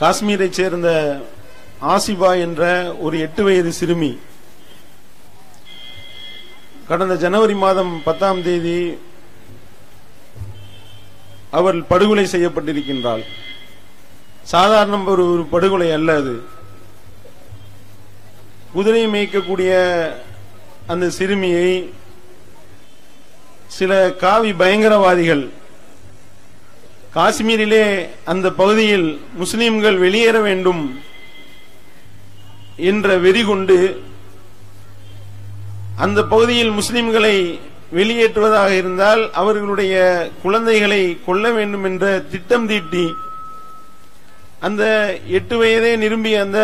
காஷ்மீரை சேர்ந்த ஆசிபா என்ற ஒரு எட்டு வயது சிறுமி கடந்த ஜனவரி மாதம் பத்தாம் தேதி அவள் படுகொலை செய்யப்பட்டிருக்கின்றாள். சாதாரண ஒரு ஒரு படுகொலை அல்ல அது. குதிரை மேய்க்கக்கூடிய அந்த சிறுமியை சில காவி பயங்கரவாதிகள் காஷ்மீரிலே அந்த பகுதியில் முஸ்லிம்கள் வெளியேற வேண்டும் என்ற வெறி கொண்டு அந்த பகுதியில் முஸ்லிம்களை வெளியேற்றுவதாக இருந்தால் அவர்களுடைய குழந்தைகளை கொல்ல வேண்டும் என்ற திட்டம் தீட்டி அந்த எட்டு வயதே நிரும்பிய அந்த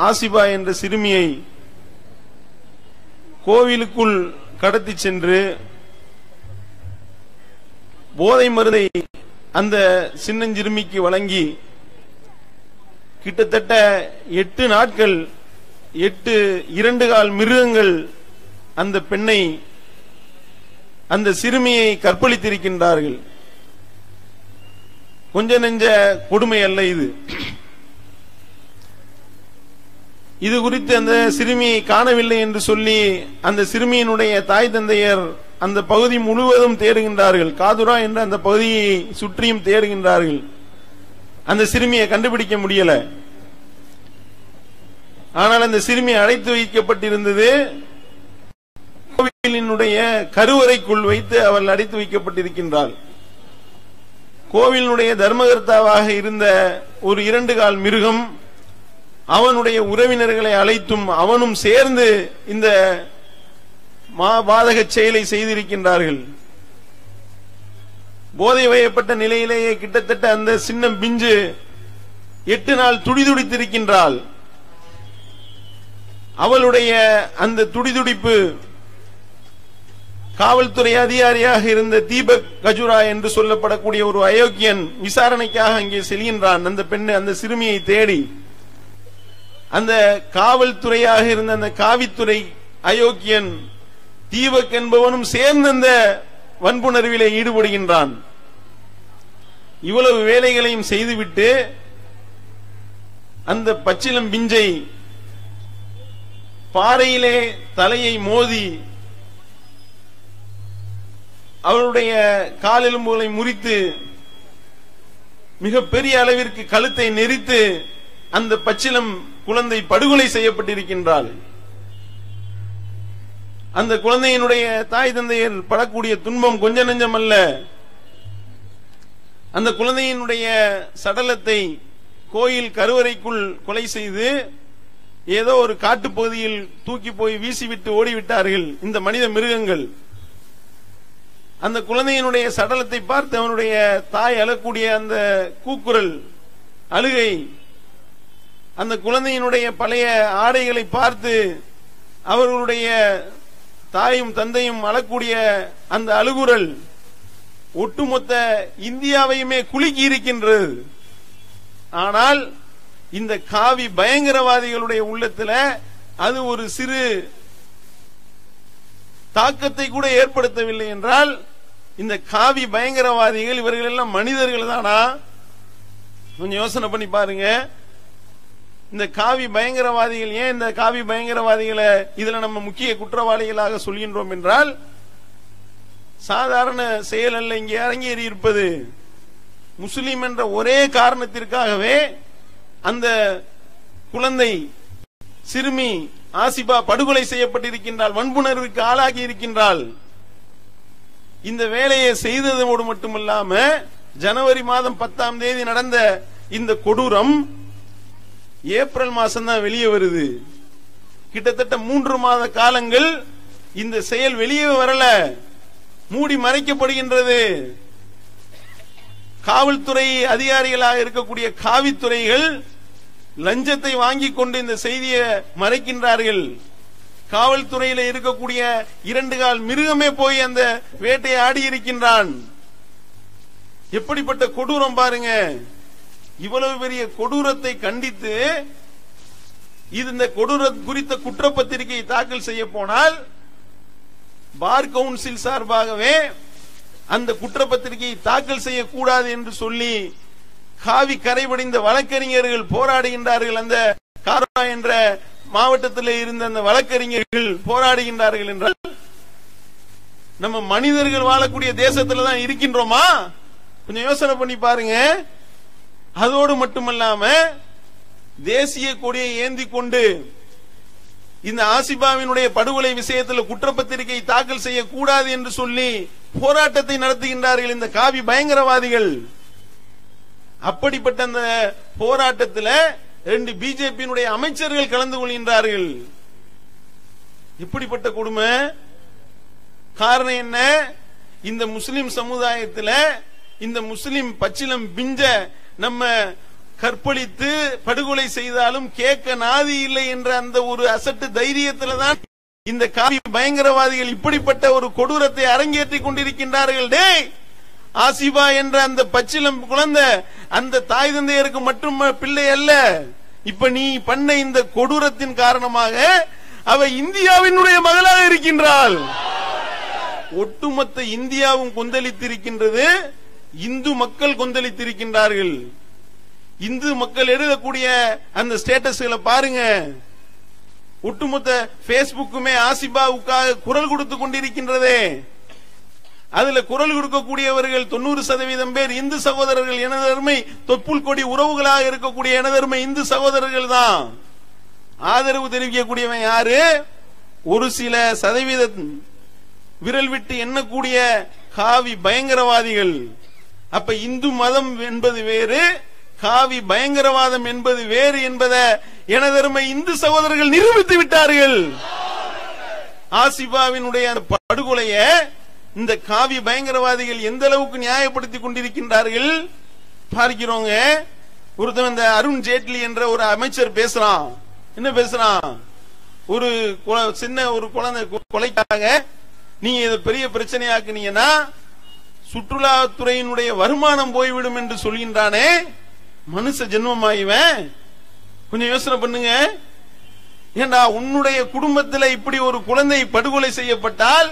ஆசிபா என்ற சிறுமியை கோவிலுக்குள் கடத்தி சென்று போதை மருந்தை அந்த சின்னஞ்சிறுமிக்கு வழங்கி கிட்டத்தட்ட எட்டு நாட்கள் எட்டு இரண்டு கால் மிருகங்கள் அந்த பெண்ணை அந்த சிறுமியை கற்பழித்திருக்கின்றார்கள். கொஞ்ச நெஞ்ச கொடுமை அல்ல இது. இது குறித்து அந்த சிறுமியை காணவில்லை என்று சொல்லி அந்த சிறுமியினுடைய தாய் தந்தையர் அந்த பகுதி முழுவதும் தேடுகின்றார்கள். காதுரா என்ற அந்த பகுதியை சுற்றியும் தேடுகின்றார்கள். அந்த சிறுமியை கண்டுபிடிக்க முடியல. ஆனால் அந்த சிறுமி அழைத்து வைக்கப்பட்டிருந்தது. கோவிலினுடைய கருவறைக்குள் வைத்து அவள் அடைத்து வைக்கப்பட்டிருக்கின்றாள். கோவிலினுடைய தர்மகர்த்தாவாக இருந்த ஒரு இரண்டு கால் மிருகம் அவனுடைய உறவினர்களை அழைத்தும் அவனும் சேர்ந்து இந்த மாபாதக செயலை செய்திருக்கின்றார்கள். போதை வயப்பட்ட நிலையிலேயே கிட்டத்தட்ட அந்த சின்னம் பிஞ்சு எட்டு நாள் துடிதுடித்திருக்கின்றாள். அவளுடைய அந்த துடிதுடிப்பு காவல்துறை அதிகாரியாக இருந்த தீபக் கஜுரா என்று சொல்லப்படக்கூடிய ஒரு அயோக்கியன் விசாரணைக்காக அங்கே செல்கின்றான். அந்த பெண்ணு அந்த சிறுமியை தேடி. அந்த காவல்துறையாக இருந்த அந்த காவித்துறை அயோக்கியன் தீபக் என்பவனும் சேர்ந்து அந்த வன்புணர்விலே ஈடுபடுகின்றான். இவ்வளவு வேலைகளையும் செய்துவிட்டு அந்த பச்சிலம் பிஞ்சை பாறையிலே தலையை மோதி அவளுடைய காலெலும்புகளை முறித்து மிக பெரிய அளவிற்கு கழுத்தை நெரித்து அந்த பச்சிலம் குழந்தை படுகொலை செய்யப்பட்டிருக்கின்றாள். அந்த குழந்தையினுடைய தாய் தந்தையர் படக்கூடிய துன்பம் கொஞ்ச நெஞ்சம் அல்ல. அந்த குழந்தையினுடைய சடலத்தை கோயில் கருவறைக்குள் கொலை செய்து ஏதோ ஒரு காட்டுப்பகுதியில் தூக்கி போய் வீசிவிட்டு ஓடிவிட்டார்கள் இந்த மனித மிருகங்கள். அந்த குழந்தையினுடைய சடலத்தை பார்த்து அவனுடைய தாய் அழக்கூடிய அந்த கூக்குரல் அழுகை அந்த குழந்தையினுடைய பழைய ஆடைகளை பார்த்து அவர்களுடைய தாயும் தந்தையும் அழக்கூடிய அந்த அழுகுரல் ஒட்டுமொத்த இந்தியாவையுமே குலுக்கி இருக்கின்றது. ஆனால் இந்த காவி பயங்கரவாதிகளுடைய உள்ளத்துல அது ஒரு சிறு தாக்கத்தை கூட ஏற்படுத்தவில்லை என்றால் இந்த காவி பயங்கரவாதிகள் இவர்கள் எல்லாம் மனிதர்கள் தானா? கொஞ்சம் யோசனை பண்ணி பாருங்க. இந்த காவி பயங்கரவாதிகள் ஏன் இந்த காவி பயங்கரவாதிகளை இதுல நம்ம முக்கிய குற்றவாளிகளாக சொல்கின்றோம் என்றால் சாதாரண செயல் அல்ல இங்கே அரங்கேறி இருப்பது. முஸ்லிம் என்ற ஒரே காரணத்திற்காகவே அந்த குழந்தை சிறுமி ஆசிபா படுகொலை செய்யப்பட்டிருக்கின்றால் வன்புணர்வுக்கு ஆளாகி இருக்கின்றால் இந்த வேலையை செய்ததோடு மட்டுமல்லாம ஜனவரி மாதம் பத்தாம் தேதி நடந்த இந்த கொடூரம் ஏப்ரல் மாசம் தான் வெளியே வருது. கிட்டத்தட்ட மூன்று மாத காலங்கள் இந்த செயல் வெளியே வரல. மூடி மறைக்கப்படுகின்றது. காவல்துறை அதிகாரிகளாக இருக்கக்கூடிய காவித்துறைகள் லஞ்சத்தை வாங்கிக் கொண்டு இந்த செய்தியை மறைக்கின்றார்கள். காவல்துறையில இருக்கக்கூடிய இரண்டு கால் மிருகமே போய் அந்த வேட்டையை ஆடி இருக்கின்றான். எப்படிப்பட்ட கொடூரம் பாருங்க. இவ்வளவு பெரிய கொடூரத்தை கண்டித்து இது இந்த கொடூரம் குறித்த குற்றப்பத்திரிகை தாக்கல் செய்ய போனால் பார் கவுன்சில் சார்பாகவே அந்த குற்றப்பத்திரிகையை தாக்கல் செய்யக்கூடாது என்று சொல்லி காவி கரைபடிந்த வழக்கறிஞர்கள் போராடுகின்றார்கள். அந்த காரா என்ற மாவட்டத்தில் இருந்த அந்த வழக்கறிஞர்கள் போராடுகின்றார்கள் என்றால் நம்ம மனிதர்கள் வாழக்கூடிய தேசத்துல தான் இருக்கின்றோமா? கொஞ்சம் யோசனை பண்ணி பாருங்க. அதோடு மட்டுமல்லாம தேசிய கொடியை ஏந்தி கொண்டு இந்த ஆசிபாவினுடைய படுகொலை விஷயத்தில் குற்றப்பத்திரிகை தாக்கல் செய்யக்கூடாது என்று சொல்லி போராட்டத்தை நடத்துகின்றார்கள் இந்த காவி பயங்கரவாதிகள். அப்படிப்பட்ட அந்த போராட்டத்தில் ரெண்டு பிஜேபியினுடைய அமைச்சர்கள் கலந்து கொள்கின்றார்கள். இப்படிப்பட்ட கொடுமை. காரணம் என்ன? இந்த முஸ்லிம் சமுதாயத்தில் இந்த முஸ்லிம் பச்சிலம் பிஞ்ச நம்ம கற்பழித்து படுகொலை செய்தாலும் கேட்க நாதி இல்லை என்ற அந்த ஒரு அசட்டு தைரியத்துல தான் இந்த காவி பயங்கரவாதிகள் இப்படிப்பட்ட ஒரு கொடூரத்தை அரங்கேற்றி கொண்டிருக்கின்றார்கள். டேய் ஆசிபா என்ற அந்த பச்சிலம் குழந்தை அந்த தாய் தந்தையருக்கு மட்டும் பிள்ளை அல்ல. இப்ப நீ பண்ண இந்த கொடூரத்தின் காரணமாக அவ இந்தியாவினுடைய மகளாக இருக்கின்றாள். ஒட்டுமொத்த இந்தியாவும் கொந்தளித்திருக்கின்றது. இந்து மக்கள் கொந்தளித்திருக்கின்றார்கள். இந்து மக்கள் எழுதக்கூடிய அந்த ஸ்டேட்டஸ்களை பாருங்க. ஒட்டுமொத்த பேஸ்புக்குமே ஆசிபாவுக்காக குரல் கொடுத்து கொண்டிருக்கின்றதே. அதுல குரல் கொடுக்கக்கூடியவர்கள் தொண்ணூறு சதவீதம் பேர் இந்து சகோதரர்கள். எனதருமை தொப்புள் கொடி உறவுகளாக இருக்கக்கூடிய எனதருமை இந்து சகோதரர்கள் தான். ஆதரவு தெரிவிக்கக்கூடியவன் யாரு? ஒரு சில சதவீத விரல் விட்டு எண்ணக்கூடிய காவி பயங்கரவாதிகள். அப்ப இந்து மதம் என்பது வேறு காவி பயங்கரவாதம் என்பது வேறு என்பதை எனதருமை இந்து சகோதரர்கள் நிரூபித்து விட்டார்கள். ஆசிபாவினுடைய அந்த படுகொலைய இந்த காவி பயங்கரவாதிகள் எந்த அளவுக்கு நியாயப்படுத்தி கொண்டிருக்கின்றார்கள்? பார்க்கிறோங்க. ஒருத்தன் இந்த அருண் ஜேட்லி என்ற ஒரு அமைச்சர் பேசுறான். என்ன பேசுறான்? ஒரு குழ- சின்ன ஒரு குழந்தை கொலைக்காக நீங்க இதை பெரிய பிரச்சனையாக்குனீங்கன்னா சுற்றுலாத்துறையினுடைய வருமானம் போய்விடும் என்று சொல்கின்றானே. மனுஷ ஜென்மமாயிவன் கொஞ்சம் யோசனை பண்ணுங்க. ஏண்டா உன்னுடைய குடும்பத்துல இப்படி ஒரு குழந்தை படுகொலை செய்யப்பட்டால்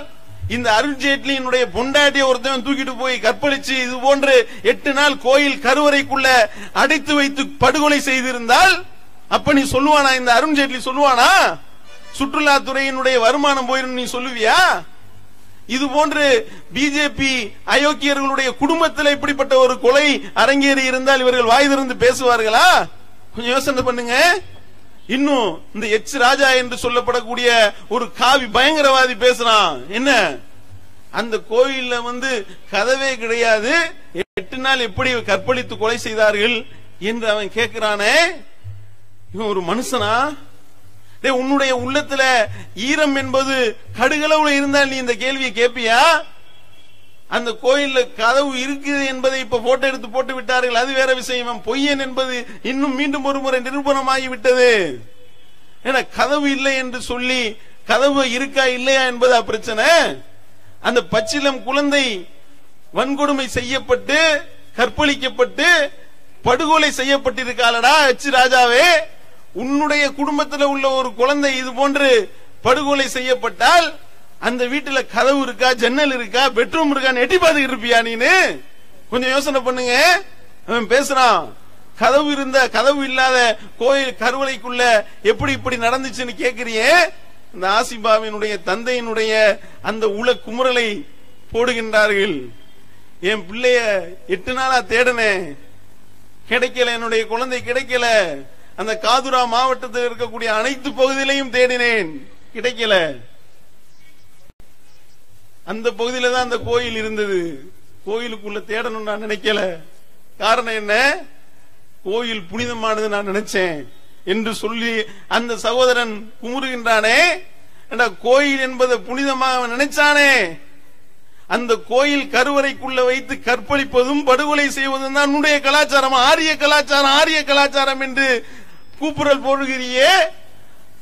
இந்த அருண் ஜேட்லியினுடைய பொண்டாட்டிய ஒருத்தன் தூக்கிட்டு போய் கற்பழிச்சு இது போன்று எட்டு நாள் கோயில் கருவறைக்குள்ள அடைத்து வைத்து படுகொலை செய்திருந்தால் அப்ப நீ சொல்லுவானா? இந்த அருண் ஜேட்லி சொல்லுவானா? சுற்றுலாத்துறையினுடைய வருமானம் போயிரும் நீ சொல்லுவியா? இது போன்று பிஜேபி அயோக்கியர்களுடைய குடும்பத்தில் இப்படிப்பட்ட ஒரு கொலை அரங்கேறி இருந்தால் இவர்கள் வாய் திறந்து பேசுவார்களா? கொஞ்சம் யோசனை பண்ணுங்க. இன்னும் இந்த எச் ராஜா என்று சொல்லப்படக்கூடிய ஒரு காவி பயங்கரவாதி பேசுறான். என்ன? அந்த கோயில்ல வந்து கதவே கிடையாது. எட்டு நாள் எப்படி கற்பழித்து கொலை செய்தார்கள் என்று அவன் கேட்கிறானே இவன் ஒரு மனுஷனா? உன்னுடைய உள்ளத்துல ஈரம் என்பது கடுகளவுல இருந்தால் நீ இந்த கேள்வியை கேட்பியா அந்த கோயில்ல கதவு இருக்குது என்பதை இப்ப போட்டோ எடுத்து போட்டு விட்டார்கள். அது வேற விஷயம். பொய்யன் என்பது இன்னும் மீண்டும் ஒரு முறை நிரூபணமாகி விட்டது ஏன்னா கதவு இல்லை என்று சொல்லி கதவு இருக்கா இல்லையா என்பதா பிரச்சனை? அந்த பச்சிலம் குழந்தை வன்கொடுமை செய்யப்பட்டு கற்பழிக்கப்பட்டு படுகொலை செய்யப்பட்டிருக்காளடா எச் ராஜாவே? உன்னுடைய குடும்பத்தில் உள்ள ஒரு குழந்தை இது போன்று படுகொலை செய்யப்பட்டால் அந்த வீட்டுல கதவு இருக்கா ஜன்னல் இருக்கா பெட்ரூம் இருக்கான்னு எட்டி பார்த்துக்கிட்டு இருப்பியா நீனு? கொஞ்சம் யோசனை பண்ணுங்க. அவன் பேசுறான். கதவு இருந்த கதவு இல்லாத கோயில் கருவறைக்குள்ள எப்படி இப்படி நடந்துச்சுன்னு கேக்குறியே? இந்த ஆசிபாவினுடைய தந்தையினுடைய அந்த உல குமுறலை போடுகின்றார்கள். என் பிள்ளைய எட்டு நாளா தேடனே கிடைக்கல என்னுடைய குழந்தை கிடைக்கல. அந்த காதுரா மாவட்டத்தில் இருக்கக்கூடிய அனைத்து பகுதியிலையும் தேடினேன். கிடைக்கல. அந்த பகுதியில தான் அந்த கோயில் இருந்தது. கோயிலுக்குள்ள தேடணும் நான் நினைக்கல. காரணம் என்ன? கோயில் புனிதமானது நான் நினைச்சேன். என்று சொல்லி அந்த சகோதரன் குமுறுகின்றானே. கோயில் என்பதை புனிதமாக நினைச்சானே. அந்த கோயில் கருவறைக்குள்ள வைத்து கற்பழிப்பதும் படுகொலை செய்வதும் தான் உன்னுடைய கலாச்சாரம். ஆரிய கலாச்சாரம் ஆரிய கலாச்சாரம் என்று கூப்புரல் போடுகிறியே?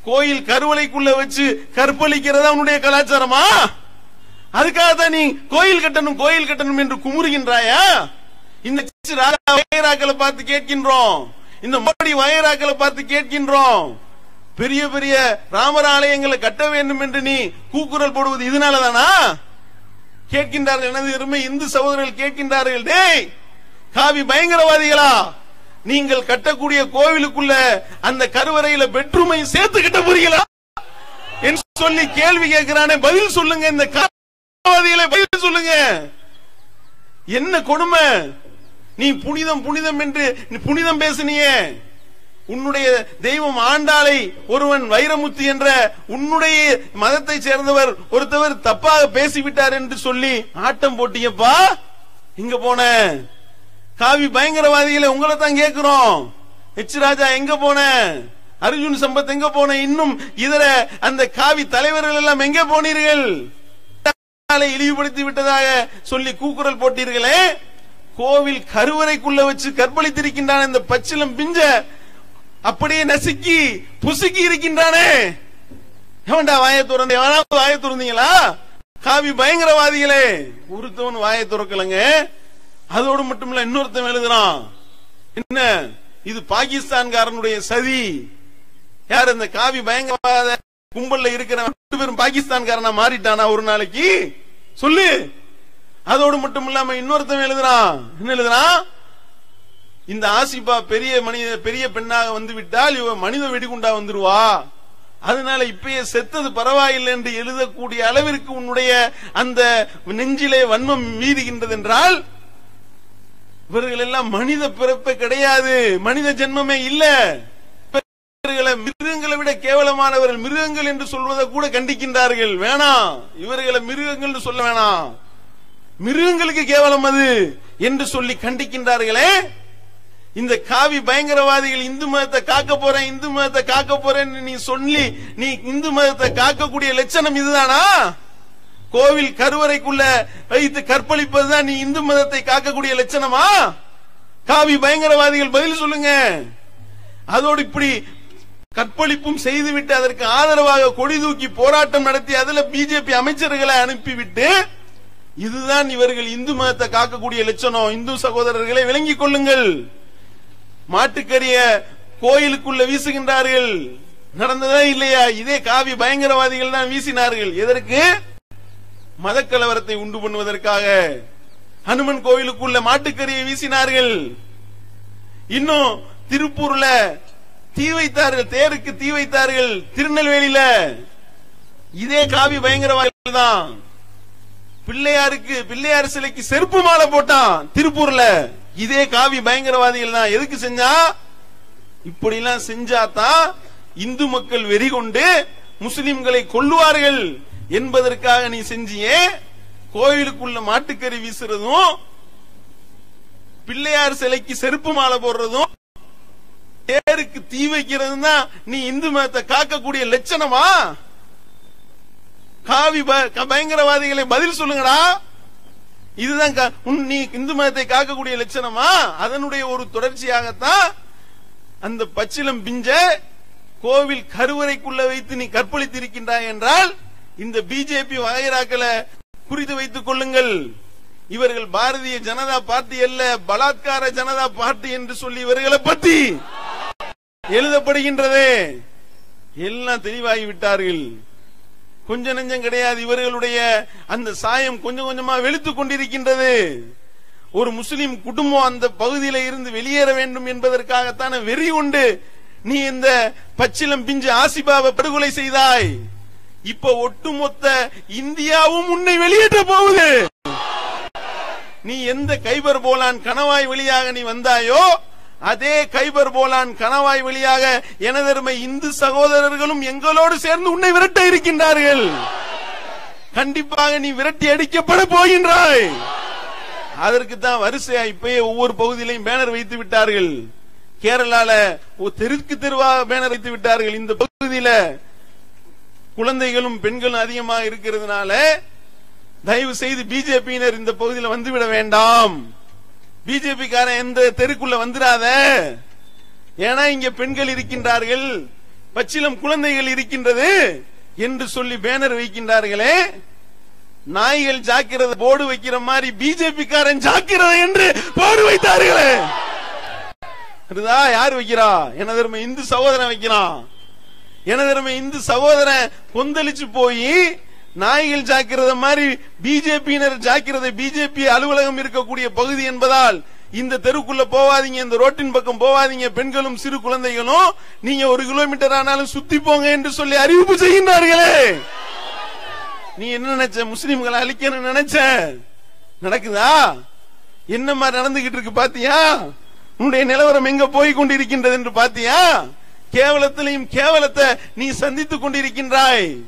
கோயில் கருவலைக்குள்ள வச்சு கற்பழிக்கிறதா உன்னுடைய கலாச்சாரமா? அதுக்காக தான் நீ கோயில் கட்டணும் கோயில் கட்டணும் என்று குமுறுகின்றாயா? இந்த ராஜா வயராக்களை பார்த்து கேட்கின்றோம். இந்த மோடி வயராக்களை பார்த்து கேட்கின்றோம். பெரிய பெரிய ராமர் ஆலயங்களை கட்ட வேண்டும் என்று நீ கூக்குரல் போடுவது இதனாலதானா? கேட்கின்றார்கள். எனது எருமை இந்து சகோதரர்கள் கேட்கின்றார்கள். டேய் காவி பயங்கரவாதிகளா? நீங்கள் கட்டக்கூடிய கோவிலுக்குள்ள அந்த கருவறையில பெட்ரூமை சேர்த்து கட்ட போறீங்களா என்று சொல்லி கேள்வி கேட்கிறானே பதில் சொல்லுங்க இந்த பதில் சொல்லுங்க. என்ன கொடுமை? நீ புனிதம் புனிதம் என்று புனிதம் பேசினியே. உன்னுடைய தெய்வம் ஆண்டாளை ஒருவன் வைரமுத்து என்ற உன்னுடைய மதத்தை சேர்ந்தவர் ஒருத்தவர் தப்பாக பேசிவிட்டார் என்று சொல்லி ஆட்டம் போட்டியப்பா இங்க போன காவி பயங்கரவாதிகளை உங்களை தான் கேட்கிறோம். ஹெச் ராஜா எங்க போன? அர்ஜுன் சம்பத் எங்க போன? இன்னும் இதர அந்த காவி தலைவர்கள் எல்லாம் எங்க போனீர்கள்? இழிவுபடுத்தி விட்டதாக சொல்லி கூக்குரல் போட்டீர்களே? கோவில் கருவறைக்குள்ள வச்சு கற்பழித்திருக்கின்றான் இந்த பச்சிலம் பிஞ்ச. அப்படியே நசுக்கி புசுக்கி இருக்கின்றானே. எவன்டா வாய துறந்த எவனாவது வாய துறந்தீங்களா? காவி பயங்கரவாதிகளே. ஒருத்தவன் வாய துறக்கலங்க. அதோடு மட்டும் இல்ல இன்னொருத்தன் எழுதுறான். என்ன? இது பாகிஸ்தான்காரனுடைய சதி. யார் இந்த காவி பயங்கரவாத கும்பல்ல இருக்கிற ரெண்டு பேரும் பாகிஸ்தான்காரனா மாறிட்டானா ஒரு நாளைக்கு? சொல்லு. அதோடு மட்டும் இல்லாம இன்னொருத்தன் எழுதுறான். என்ன எழுதுறான் இந்த ஆசிபா பெரிய மனித பெரிய பெண்ணாக வந்து விட்டால் இவ மனித வெடிகுண்டா வந்துருவா. அதனால இப்பயே செத்தது பரவாயில்லை என்று எழுதக்கூடிய அளவிற்கு உன்னுடைய அந்த நெஞ்சிலே வன்மம் மீதுகின்றது என்றால் இவர்கள் எல்லாம் மனித பிறப்பே கிடையாது. மனித ஜென்மமே இல்ல. இவர்களை மிருகங்களை விட கேவலமானவர்கள் மிருகங்கள் என்று சொல்வதை கூட கண்டிக்கின்றார்கள். வேணாம் இவர்களை மிருகங்கள் என்று சொல்ல வேணாம் மிருகங்களுக்கு கேவலம் அது என்று சொல்லி கண்டிக்கின்றார்களே. இந்த காவி பயங்கரவாதிகள் இந்து மதத்தை காக்க போறேன் இந்து மதத்தை காக்க போறேன்னு நீ சொல்லி நீ இந்து மதத்தை காக்கக்கூடிய லட்சணம் இதுதானா? கோவில் கருவறைக்குள்ள வைத்து கற்பழிப்பதுதான் நீ இந்து மதத்தை காக்கக்கூடிய லட்சணமா? காவி பயங்கரவாதிகள் பதில் சொல்லுங்க. அதோடு இப்படி கற்பழிப்பும் செய்துவிட்டு அதற்கு ஆதரவாக கொடி தூக்கி போராட்டம் நடத்தி அதுல பிஜேபி அமைச்சர்களை அனுப்பிவிட்டு இதுதான் இவர்கள் இந்து மதத்தை காக்கக்கூடிய லட்சணம். இந்து சகோதரர்களை விளங்கிக் கொள்ளுங்கள். மாட்டுக்கரிய கோயிலுக்குள்ள வீசுகின்றார்கள். நடந்ததா இல்லையா? இதே காவி பயங்கரவாதிகள் தான் வீசினார்கள். எதற்கு? மதக்கலவரத்தை உண்டு பண்ணுவதற்காக ஹனுமன் கோயிலுக்குள்ள மாட்டுக்கறியை வீசினார்கள். இன்னும் திருப்பூர்ல தீ வைத்தார்கள் தேருக்கு தீ வைத்தார்கள் திருநெல்வேலியில. இதே காவி பயங்கரவாதிகள் தான் பிள்ளையாருக்கு பிள்ளையார் சிலைக்கு செருப்பு மாலை போட்டான் திருப்பூர்ல. இதே காவி பயங்கரவாதிகள் தான் எதுக்கு செஞ்சா? இப்படி எல்லாம் செஞ்சாதான் இந்து மக்கள் வெறி கொண்டு முஸ்லிம்களை கொல்லுவார்கள். என்பதற்காக நீ செஞ்சியே? கோயிலுக்குள்ள மாட்டுக்கறி வீசுறதும் பிள்ளையார் சிலைக்கு செருப்பு மாலை போடுறதும் பேருக்கு தீ வைக்கிறது தான் நீ இந்து மதத்தை காக்கக்கூடிய லட்சணமா? காவி ப- பயங்கரவாதிகளை பதில் சொல்லுங்கடா. இதுதான் நீ இந்து மதத்தை காக்கக்கூடிய லட்சணமா? அதனுடைய ஒரு தொடர்ச்சியாகத்தான் அந்த பச்சிலம் பிஞ்ச கோவில் கருவறைக்குள்ள வைத்து நீ கற்பழித்திருக்கின்றாய் என்றால் இந்த பிஜேபி வகைராக்களை குறித்து வைத்துக் கொள்ளுங்கள். இவர்கள் பாரதிய ஜனதா பார்ட்டி அல்ல பலாத்கார ஜனதா பார்ட்டி என்று சொல்லி இவர்களை பத்தி எழுதப்படுகின்றதே. எல்லாம் தெளிவாகி விட்டார்கள் கொஞ்ச நெஞ்சம் கிடையாது இவர்களுடைய அந்த சாயம் கொஞ்சம் கொஞ்சமா வெளுத்துக் கொண்டிருக்கின்றது. ஒரு முஸ்லிம் குடும்பம் அந்த பகுதியில இருந்து வெளியேற வேண்டும் என்பதற்காகத்தான வெறி உண்டு நீ இந்த பச்சிலம் பிஞ்சு ஆசிபாவை படுகொலை செய்தாய். இப்ப ஒட்டுமொத்த இந்தியாவும் உன்னை வெளியேற்ற போகுது. நீ எந்த கைபர் போலான் கணவாய் வழியாக நீ வந்தாயோ அதே கைபர் போலான் கணவாய் வழியாக எனதருமை இந்து சகோதரர்களும் எங்களோடு சேர்ந்து உன்னை விரட்ட இருக்கின்றார்கள். கண்டிப்பாக நீ விரட்டி அடிக்கப்பட போகின்றாய். அதற்கு தான் வரிசையா இப்பயே ஒவ்வொரு பகுதியிலையும் பேனர் வைத்து விட்டார்கள். கேரளால தெருக்கு தெருவா பேனர் வைத்து விட்டார்கள். இந்த பகுதியில குழந்தைகளும் பெண்களும் அதிகமாக இருக்கிறதுனால தயவு செய்து பிஜேபியினர் இந்த பகுதியில் வந்துவிட வேண்டாம். பிஜேபி காரன் எந்த தெருக்குள்ள வந்துடாத ஏன்னா இங்க பெண்கள் இருக்கின்றார்கள். பச்சிலம் குழந்தைகள் இருக்கின்றது என்று சொல்லி பேனர் வைக்கின்றார்களே. நாய்கள் ஜாக்கிரதை போர்டு வைக்கிற மாதிரி பிஜேபி காரன் ஜாக்கிரதை என்று போர்டு வைத்தார்களே. யார் வைக்கிறா? எனதருமை இந்து சகோதரன் வைக்கிறான். எனது இந்து சகோதரன் கொந்தளிச்சு போய் நாய்கள் ஜாக்கிரதை மாதிரி பிஜேபியினர் ஜாக்கிரதை பிஜேபி அலுவலகம் இருக்கக்கூடிய பகுதி என்பதால் இந்த தெருக்குள்ள போவாதீங்க இந்த ரோட்டின் பக்கம் போவாதீங்க. பெண்களும் சிறு குழந்தைகளும் நீங்க ஒரு கிலோமீட்டர் ஆனாலும் சுத்தி போங்க என்று சொல்லி அறிவிப்பு செய்கின்றார்களே. நீ என்ன நினைச்ச? முஸ்லிம்களை அழிக்கணும்னு நினைச்ச? நடக்குதா? என்ன மாதிரி நடந்துகிட்டு இருக்கு பாத்தியா? உன்னுடைய நிலவரம் எங்க போய் கொண்டிருக்கின்றது என்று பாத்தியா? கேவலத்திலையும் கேவலத்தை நீ சந்தித்துக் கொண்டிருக்கின்றாய்.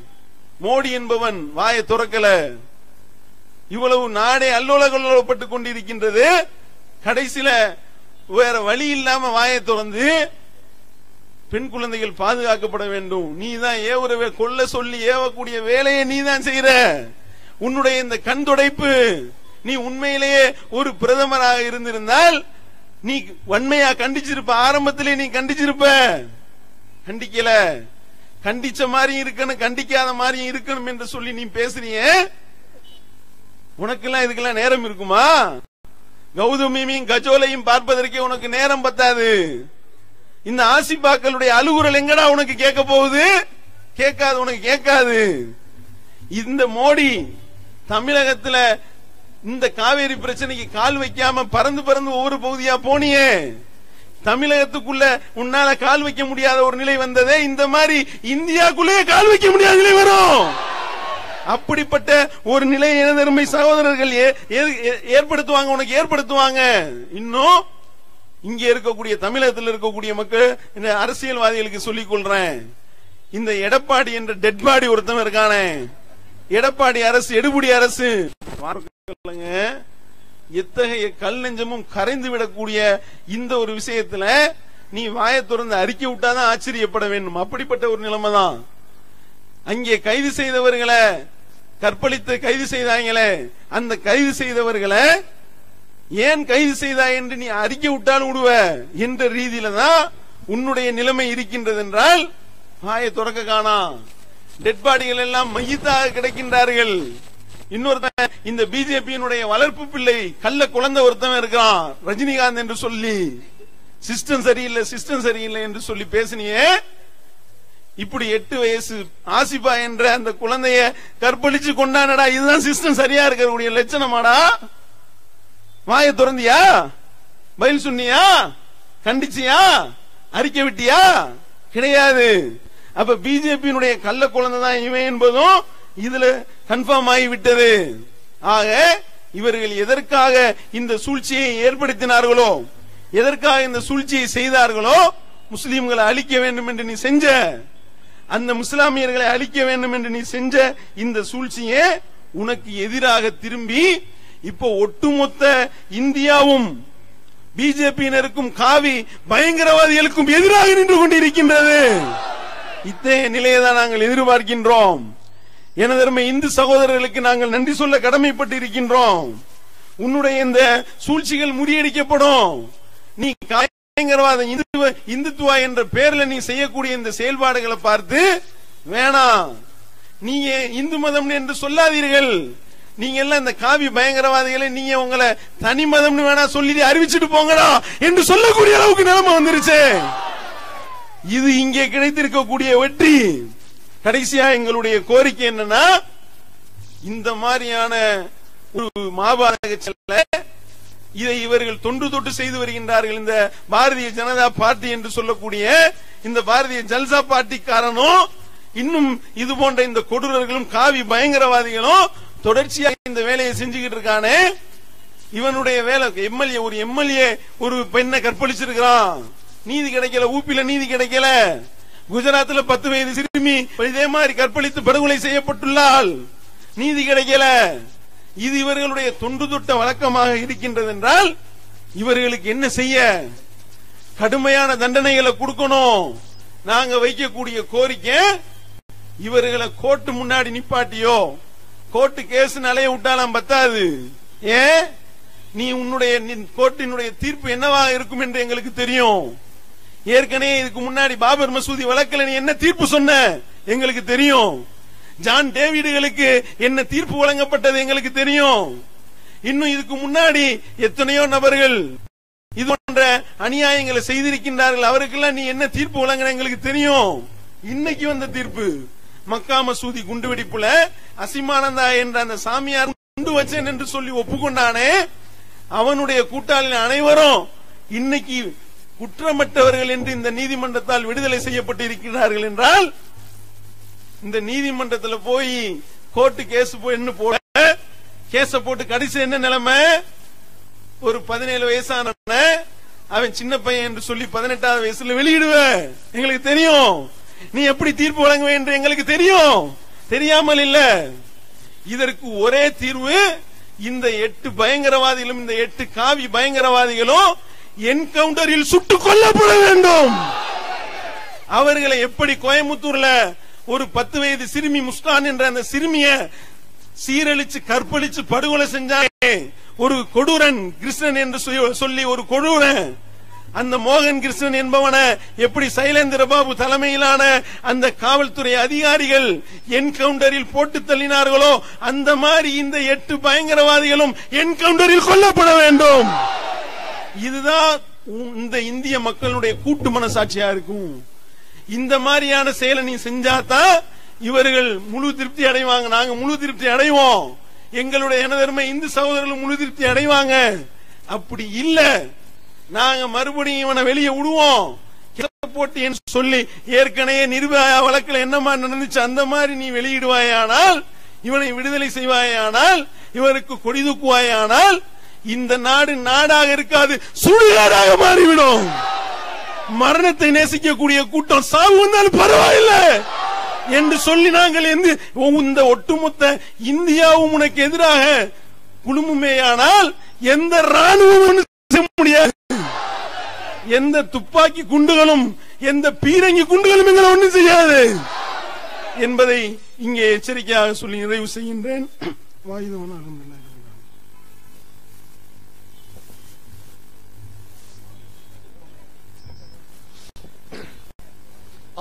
மோடி என்பவன் வாயை துறக்கல. இவ்வளவு நாடே அல்லோலகல்லோலப்பட்டு கொண்டிருக்கின்றது. கடைசியில வேற வழி இல்லாம வாயை திறந்து பெண் குழந்தைகள் பாதுகாக்கப்பட வேண்டும். நீ தான் ஏவுறவே கொல்ல சொல்லி ஏவக்கூடிய வேலையை நீ தான் செய்யற. உன்னுடைய இந்த கண் துடைப்பு நீ உண்மையிலேயே ஒரு பிரதமராக இருந்திருந்தால் நீ வன்மையா கண்டிச்சிருப்ப. ஆரம்பத்திலே நீ கண்டிச்சிருப்ப. கண்டிக்கல. கண்டிச்ச மாதிரியும் இருக்கணும் கண்டிக்காத மாதிரியும் இருக்கணும் என்று சொல்லி நீ பேசுறிய உனக்கெல்லாம் இதுக்கெல்லாம் நேரம் இருக்குமா? கௌதமியும் கஜோலையும் பார்ப்பதற்கே உனக்கு நேரம் பத்தாது. இந்த ஆசிபாக்களுடைய அலுகுரல் எங்கடா உனக்கு கேட்க போகுது? கேட்காது உனக்கு கேட்காது. இந்த மோடி தமிழகத்துல இந்த காவேரி பிரச்சனைக்கு கால் வைக்காம பறந்து பறந்து ஒவ்வொரு பகுதியா போனியே? தமிழகத்துக்குள்ள உன்னால கால் வைக்க முடியாத ஒரு நிலை வந்ததே இந்த மாதிரி இந்தியாக்குள்ளே கால் வைக்க முடியாத நிலை வரும். அப்படிப்பட்ட ஒரு நிலை இனதெருமை சகோதரர்கள் ஏ- ஏற்படுத்துவாங்க உனக்கு ஏற்படுத்துவாங்க. இன்னும் இங்க இருக்கக்கூடிய தமிழகத்தில் இருக்கக்கூடிய மக்கள் இந்த அரசியல்வாதிகளுக்கு சொல்லிக் கொள்றேன். இந்த எடப்பாடி என்ற டெட் பாடி ஒருத்தன் இருக்கானே. எடப்பாடி அரசு எடுபுடி அரசு. எத்தகைய கல் நெஞ்சமும் கரைந்து விடக்கூடிய இந்த ஒரு விஷயத்துல நீ வாயை திறந்து அறிக்கை விட்டாதான் ஆச்சரியப்பட வேண்டும். அப்படிப்பட்ட ஒரு நிலைமை தான் அங்கே கைது செய்தவர்களை கற்பழித்து கைது செய்தாங்களே அந்த கைது செய்தவர்களை ஏன் கைது செய்தாய் என்று நீ அறிக்கை விட்டாலும் விடுவ என்ற ரீதியில தான் உன்னுடைய நிலைமை இருக்கின்றது என்றால் வாயை துறக்க காணாம் டெட் பாடிகள் எல்லாம் மையத்தாக கிடைக்கின்றார்கள். இன்னொருத்தன் இந்த பிஜேபியினுடைய வளர்ப்பு பிள்ளை கள்ள குழந்தை ஒருத்தவன் இருக்கிறான். ரஜினிகாந்த் என்று சொல்லி. சிஸ்டம் சரியில்லை சிஸ்டம் சரியில்லை என்று சொல்லி பேசினியே. இப்படி எட்டு வயசு ஆசிபா என்ற அந்த குழந்தைய கற்பழிச்சு கொண்டானடா. இதுதான் சிஸ்டம் சரியா இருக்கக்கூடிய லட்சணமாடா. வாய திறந்தியா? பதில் சொன்னியா? கண்டிச்சியா? அறிக்கை விட்டியா? கிடையாது. அப்ப பிஜேபியினுடைய கள்ள குழந்தை தான் இவன் என்பதும் இதுல கன்ஃபார்ம் ஆகிவிட்டது. ஆக இவர்கள் எதற்காக இந்த சூழ்ச்சியை ஏற்படுத்தினார்களோ எதற்காக இந்த சூழ்ச்சியை செய்தார்களோ முஸ்லீம்களை அழிக்க வேண்டும் என்று நீ செஞ்ச அந்த முஸ்லாமியர்களை அழிக்க வேண்டும் என்று நீ செஞ்ச இந்த சூழ்ச்சியே உனக்கு எதிராக திரும்பி இப்போ ஒட்டுமொத்த இந்தியாவும் பிஜேபியினருக்கும் காவி பயங்கரவாதிகளுக்கும் எதிராக நின்று கொண்டிருக்கின்றது. இத்தகைய நிலையை தான் நாங்கள் எதிர்பார்க்கின்றோம். எனதருமை இந்து சகோதரர்களுக்கு நாங்கள் நன்றி சொல்ல கடமைப்பட்டு இருக்கின்றோம் உன்னுடைய இந்த சூழ்ச்சிகள் முறியடிக்கப்படும். நீ பயங்கரவாத இந்துத்துவ இந்துத்துவா என்ற பெயர்ல நீ செய்யக்கூடிய இந்த செயல்பாடுகளை பார்த்து வேணாம் நீங்க இந்து மதம் என்று சொல்லாதீர்கள். நீங்க எல்லாம் இந்த காவி பயங்கரவாதிகளை நீங்க உங்களை தனி மதம்னு வேணா சொல்லி அறிவிச்சிட்டு போங்கடா என்று சொல்லக்கூடிய அளவுக்கு நிலைமை வந்துருச்சு. இது இங்கே கிடைத்திருக்கக்கூடிய வெற்றி. கடைசியா எங்களுடைய கோரிக்கை என்னன்னா இந்த மாதிரியான ஒரு மாபாதக செல்ல இதை இவர்கள் தொன்று தொட்டு செய்து வருகின்றார்கள். இந்த பாரதிய ஜனதா பார்ட்டி என்று சொல்லக்கூடிய இந்த பாரதிய ஜல்சா பார்ட்டிக்காரனும் இன்னும் இது போன்ற இந்த கொடூரர்களும் காவி பயங்கரவாதிகளும் தொடர்ச்சியாக இந்த வேலையை செஞ்சுக்கிட்டு இருக்கானே. இவனுடைய வேலை எம்எல்ஏ ஒரு எம்எல்ஏ ஒரு பெண்ணை கற்பழிச்சிருக்கிறான். நீதி கிடைக்கல ஊப்பில நீதி கிடைக்கல. குஜராத்ல பத்து வயது சிறுமி இதே மாதிரி கற்பழித்து படுகொலை செய்யப்பட்டுள்ளால் நீதி கிடைக்கல. இது இவர்களுடைய தொண்டு தொட்ட வழக்கமாக இருக்கின்றது என்றால் இவர்களுக்கு என்ன செய்ய? கடுமையான தண்டனைகளை கொடுக்கணும். நாங்க வைக்கக்கூடிய கோரிக்கை இவர்களை கோர்ட்டு முன்னாடி நிப்பாட்டியோ? கோர்ட்டு கேஸ் அலைய விட்டாலாம் பத்தாது. ஏன்? நீ உன்னுடைய கோர்ட்டினுடைய தீர்ப்பு என்னவாக இருக்கும் என்று எங்களுக்கு தெரியும். ஏற்கனவே இதுக்கு முன்னாடி பாபர் மசூதி வழக்கில் நீ என்ன தீர்ப்பு சொன்ன? எங்களுக்கு தெரியும். ஜான் டேவிடுகளுக்கு என்ன தீர்ப்பு வழங்கப்பட்டது எங்களுக்கு தெரியும். இன்னும் இதுக்கு முன்னாடி எத்தனையோ நபர்கள் இது போன்ற அநியாயங்களை செய்திருக்கின்றார்கள். அவருக்கெல்லாம் நீ என்ன தீர்ப்பு வழங்கின எங்களுக்கு தெரியும். இன்னைக்கு வந்த தீர்ப்பு. மக்கா மசூதி குண்டுவெடிப்புல அசிமானந்தா என்ற அந்த சாமியார் குண்டு வச்சேன் என்று சொல்லி ஒப்புக்கொண்டானே அவனுடைய கூட்டாளி அனைவரும் இன்னைக்கு குற்றமற்றவர்கள் என்று இந்த நீதிமன்றத்தால் விடுதலை செய்யப்பட்டு இருக்கிறார்கள் என்றால் இந்த நீதிமன்றத்தில் போய் கோர்ட்டு கேஸ் என்ன போட கேஸ போட்டு கடைசி என்ன நிலைமை? ஒரு பதினேழு வயசான அவன் சின்ன பையன் என்று சொல்லி பதினெட்டாவது வயசுல வெளியிடுவ எங்களுக்கு தெரியும். நீ எப்படி தீர்ப்பு வழங்குவ என்று எங்களுக்கு தெரியும். தெரியாமல் இல்ல. இதற்கு ஒரே தீர்வு இந்த எட்டு பயங்கரவாதிகளும் இந்த எட்டு காவி பயங்கரவாதிகளும் என்கவுண்டரில் சுட்டுக் கொல்லப்பட வேண்டும். அவர்களை எப்படி கோயம்புத்தூர்ல ஒரு பத்து வயது சிறுமி முஸ்கான் என்ற அந்த சிறுமிய சீரழிச்சு கற்பழிச்சு படுகொலை செஞ்சாங்க ஒரு கொடூரன் கிருஷ்ணன் என்று சொல்லி- சொல்லி ஒரு கொடூரன். அந்த மோகன் கிருஷ்ணன் என்பவனை எப்படி சைலேந்திர பாபு தலைமையிலான அந்த காவல்துறை அதிகாரிகள் என்கவுண்டரில் போட்டு தள்ளினார்களோ அந்த மாதிரி இந்த எட்டு பயங்கரவாதிகளும் என்கவுண்டரில் கொல்லப்பட வேண்டும். இதுதான் உ- இந்த இந்திய மக்களுடைய கூட்டு மனசாட்சியா இருக்கும். இந்த மாதிரியான செயலை நீ செஞ்சாதான் இவர்கள் முழு திருப்தி அடைவாங்க. நாங்க முழு திருப்தி அடைவோம். எங்களுடைய இனதர்மை இந்து சகோதரர்கள் முழு திருப்தி அடைவாங்க. அப்படி இல்ல. நாங்க மறுபடியும் இவனை வெளியே விடுவோம். போட்டு என்று சொல்லி ஏற்கனவே நிர்வாக வழக்கில் என்னமா நடந்துச்சு அந்த மாதிரி நீ வெளியிடுவாயானால் இவனை விடுதலை செய்வாயானால் இவருக்கு கொடி தூக்குவாயானால் இந்த நாடு நாடாக இருக்காது சுடுகாடாக மாறிவிடும். மரணத்தை நேசிக்கக்கூடிய கூட்டம் சாவு வந்தாலும் பரவாயில்ல என்று சொல்லி நாங்கள் இந்த ஒட்டுமொத்த இந்தியாவும் உனக்கு எதிராக குழுமுமேயானால் எந்த ராணுவம் முடியாது. எந்த துப்பாக்கி குண்டுகளும் எந்த பீரங்கி குண்டுகளும் எங்களை ஒண்ணும் செய்யாது என்பதை இங்கே எச்சரிக்கையாக சொல்லி நிறைவு செய்கின்றேன். வாயுதவன்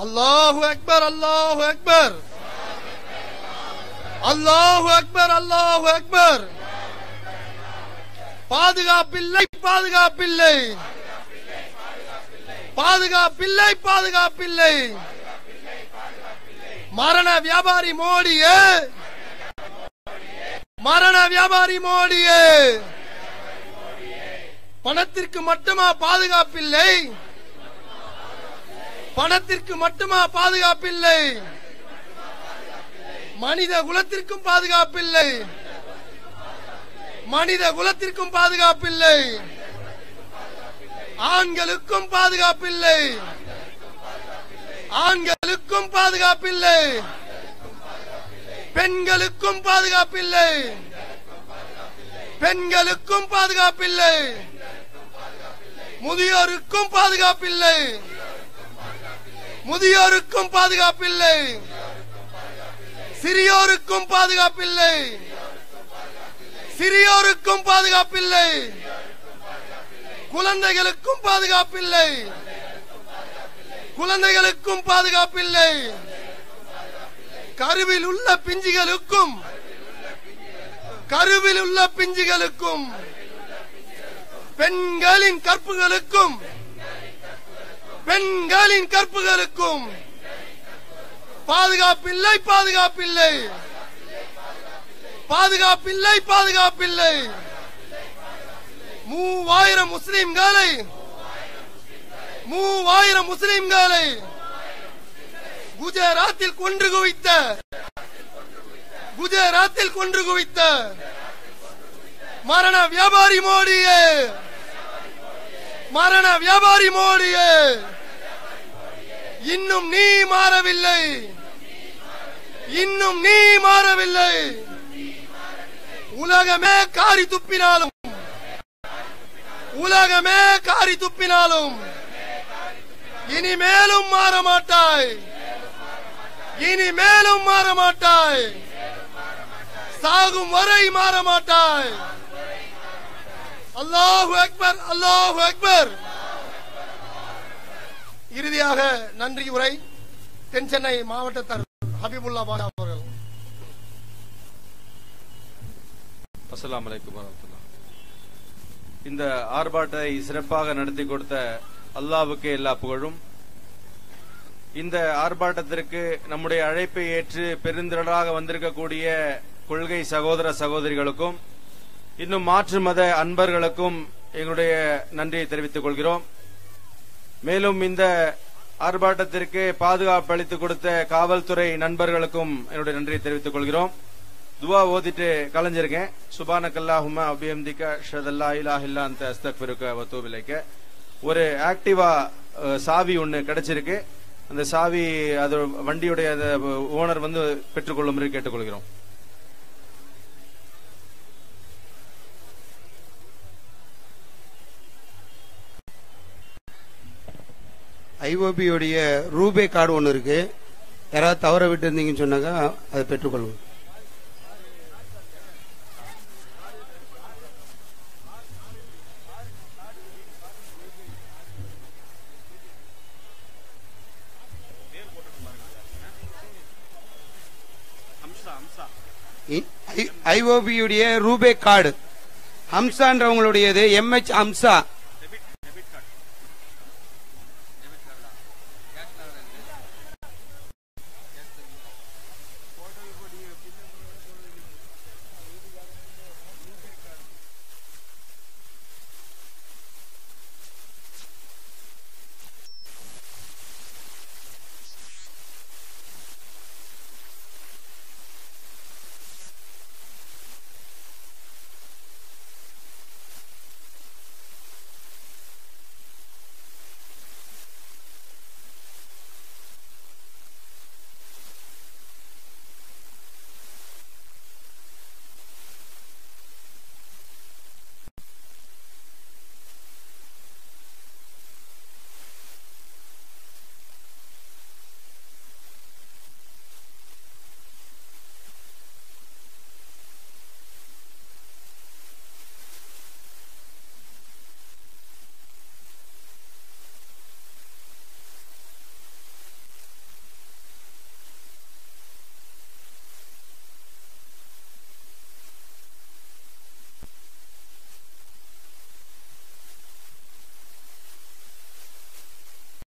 அல்லாஹு அக்பர் அல்லாஹு அக்பர் அல்லாஹு அக்பர் அல்லாஹு அக்பர் பாதுகாப்பில்லை பாதுகாப்பில்லை. பாதுகாப்பில்லை பாதுகாப்பில்லை. மரண வியாபாரி மோடியே. மரண வியாபாரி மோடியே. பணத்திற்கு மட்டுமா பாதுகாப்பில்லை? பணத்திற்கு மட்டுமா பாதுகாப்பில்லை. மனித குலத்திற்கும் பாதுகாப்பில்லை. மனித குலத்திற்கும் பாதுகாப்பில்லை. ஆண்களுக்கும் பாதுகாப்பில்லை. ஆண்களுக்கும் பாதுகாப்பில்லை. பெண்களுக்கும் பாதுகாப்பில்லை. பெண்களுக்கும் பாதுகாப்பில்லை. முதியோருக்கும் பாதுகாப்பில்லை. முதியோருக்கும் பாதுகாப்பில்லை. சிறியோருக்கும் பாதுகாப்பில்லை. சிறியோருக்கும் பாதுகாப்பில்லை. குழந்தைகளுக்கும் பாதுகாப்பில்லை. குழந்தைகளுக்கும் பாதுகாப்பில்லை. கருவில் உள்ள பிஞ்சுகளுக்கும் கருவில் உள்ள பிஞ்சுகளுக்கும் பெண்களின் கற்புகளுக்கும் பெண்களின் கற்புகளுக்கும் பாதுகாப்பில்லை பாதுகாப்பில்லை. பாதுகாப்பில்லை பாதுகாப்பில்லை. மூவாயிரம் முஸ்லிம்களை மூவாயிரம் முஸ்லிம்களை குஜராத்தில் கொன்று குவித்த குஜராத்தில் கொன்று குவித்த மரண வியாபாரி மோடியே மரண வியாபாரி மோடியே. இன்னும் நீ மாறவில்லை. இன்னும் நீ மாறவில்லை. உலகமே காரி துப்பினாலும் உலகமே காரி துப்பினாலும் இனிமேலும் மாற மாட்டாய் இனிமேலும் மாற மாட்டாய் சாகும் வரை மாற மாட்டாய் அல்லாஹு அக்பர் அல்லாஹு அக்பர். இறுதியாக நன்றி உரை தென் சென்னை மாவட்டத்தர் ஹபிபுல்லா பாஷா அவர்கள். அஸ்லாம் வலைக்கம் இந்த ஆர்ப்பாட்டத்தை சிறப்பாக நடத்தி கொடுத்த அல்லாவுக்கு எல்லா புகழும். இந்த ஆர்ப்பாட்டத்திற்கு நம்முடைய அழைப்பை ஏற்று பெருந்திரளாக வந்திருக்கக்கூடிய கொள்கை சகோதர சகோதரிகளுக்கும் இன்னும் மாற்று மத அன்பர்களுக்கும் எங்களுடைய நன்றியை தெரிவித்துக் கொள்கிறோம். மேலும் இந்த ஆர்ப்பாட்டத்திற்கு பாதுகாப்பு அளித்துக் கொடுத்த காவல்துறை நண்பர்களுக்கும் என்னுடைய நன்றியை தெரிவித்துக் கொள்கிறோம். துவா ஓதிட்டு கலைஞ்சிருக்கேன் சுபானக்கல்லாஹுமா அபியம்திக ஷதல்லா இலாஹ் இல்லா அந்த அஸ்தக்பிருக்க வத்தூபிலைக்க ஒரு ஆக்டிவா சாவி ஒன்று கிடைச்சிருக்கு. அந்த சாவி அது வண்டியுடைய ஓனர் வந்து பெற்றுக்கொள்ளும்படி கேட்டுக்கொள்கிறோம். ஐஓபியோடைய ரூபே கார்டு ஒன்று இருக்கு. யாராவது தவற விட்டு இருந்தீங்கன்னு சொன்னாங்க அதை பெற்றுக்கொள்ளுங்க ஐஓபியுடைய ரூபே கார்டு. ஹம்சான்றவங்களுடையது எம்ஹெச் ஹம்சா.